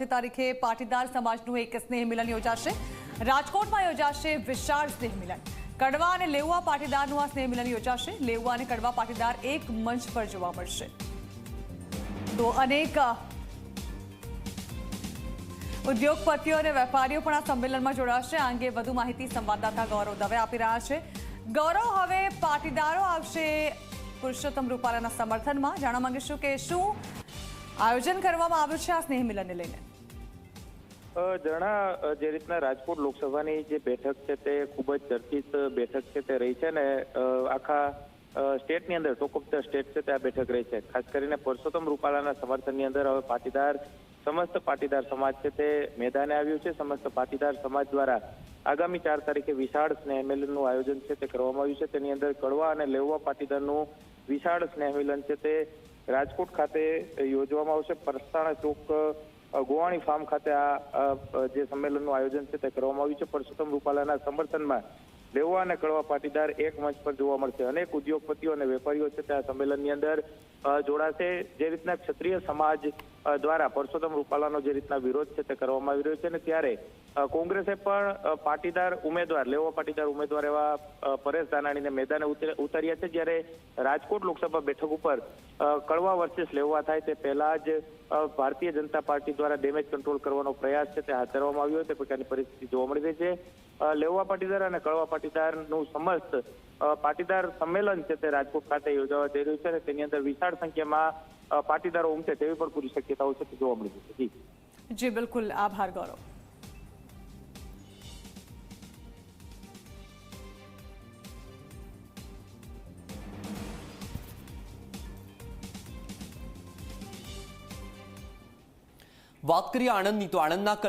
ચોથી તારીખે પાટીદાર સમાજનું એક સ્નેહ મિલન યોજાશે. રાજકોટમાં યોજાશે વિશાળ સ્નેહ મિલન. કડવા અને લેઉવા પાટીદારનું આ સ્નેહ મિલન યોજાશે. લેઉવા અને કડવા પાટીદાર એક મંચ પર જોવા મળશે. તો અનેક ઉદ્યોગપતિઓ અને વેપારીઓ પણ આ સંમેલનમાં જોડાશે. આ અંગે વધુ માહિતી સંવાદદાતા ગૌરવ દવે આપી રહ્યા છે. ગૌરવ, હવે પાટીદારો આવશે પુરુષોત્તમ રૂપાલાના સમર્થનમાં. જાણવા માંગીશું કે શું આયોજન કરવામાં આવ્યું છે આ સ્નેહ મિલનને લઈને? જણા જે રીતના રાજકોટ લોકસભાની જે બેઠક છે તે ખૂબ જ ચર્ચિત બેઠક છે તે રહી છે ને આખા સ્ટેટની અંદર ટોપ ઓફ ધ સ્ટેટ છે તે આ બેઠક રહી છે. ખાસ કરીને પરસોત્તમ રૂપાલાના સમર્થનની અંદર હવે પાટીદાર, સમસ્ત પાટીદાર સમાજ છે તે મેદાને આવ્યું છે. સમસ્ત પાટીદાર સમાજ દ્વારા આગામી ચાર તારીખે વિશાળ સ્નેહ મિલનનું આયોજન છે તે કરવામાં આવ્યું છે. તેની અંદર કડવા અને લેવા પાટીદારનું વિશાળ સ્નેહ મિલન છે તે રાજકોટ ખાતે યોજવામાં આવશે. પરસાણા ચોક ગોવાણી ફાર્મ ખાતે આ જે સંમેલનનું આયોજન છે તે કરવામાં આવ્યું છે. પરસોત્તમ રૂપાલાના સમર્થનમાં લેવા અને કડવા પાટીદાર એક મંચ પર જોવા મળશે. અનેક ઉદ્યોગપતિઓ અને વેપારીઓ છે તે આ સંમેલનની અંદર જોડાશે. જે રીતના ક્ષત્રિય સમાજ દ્વારા પરસોત્તમ રૂપાલાનો જે રીતના વિરોધ છે તે કરવામાં આવી રહ્યો છે અને ત્યારે કોંગ્રેસે પણ પાટીદાર ઉમેદવાર, લેવા પાટીદાર ઉમેદવાર એવા પરેશ ધાનાણીને મેદાને ઉતાર્યા છે. જ્યારે રાજકોટ લોકસભા બેઠક ઉપર કડવા વર્સિસ લેવા થાય તે પહેલા જ ભારતીય જનતા પાર્ટી દ્વારા ડેમેજ કંટ્રોલ કરવાનો પ્રયાસ છે તે હાથ ધરવામાં આવ્યો તે પ્રકારની પરિસ્થિતિ જોવા મળી રહી છે. લેવા પાટીદાર અને કડવા પાટીદારનું સમસ્ત પાટીદાર સંમેલન છે તે રાજકોટ ખાતે યોજાવા જઈ રહ્યું છે અને તેની અંદર વિશાળ સંખ્યામાં પાટીદારો ઉમટે તેવી પણ પૂરી શક્યતાઓ છે તે જોવા મળી જશે છે જી જી બિલકુલ આભાર ગૌરવ વાત કરીએ આણંદની તો આણંદના કલમ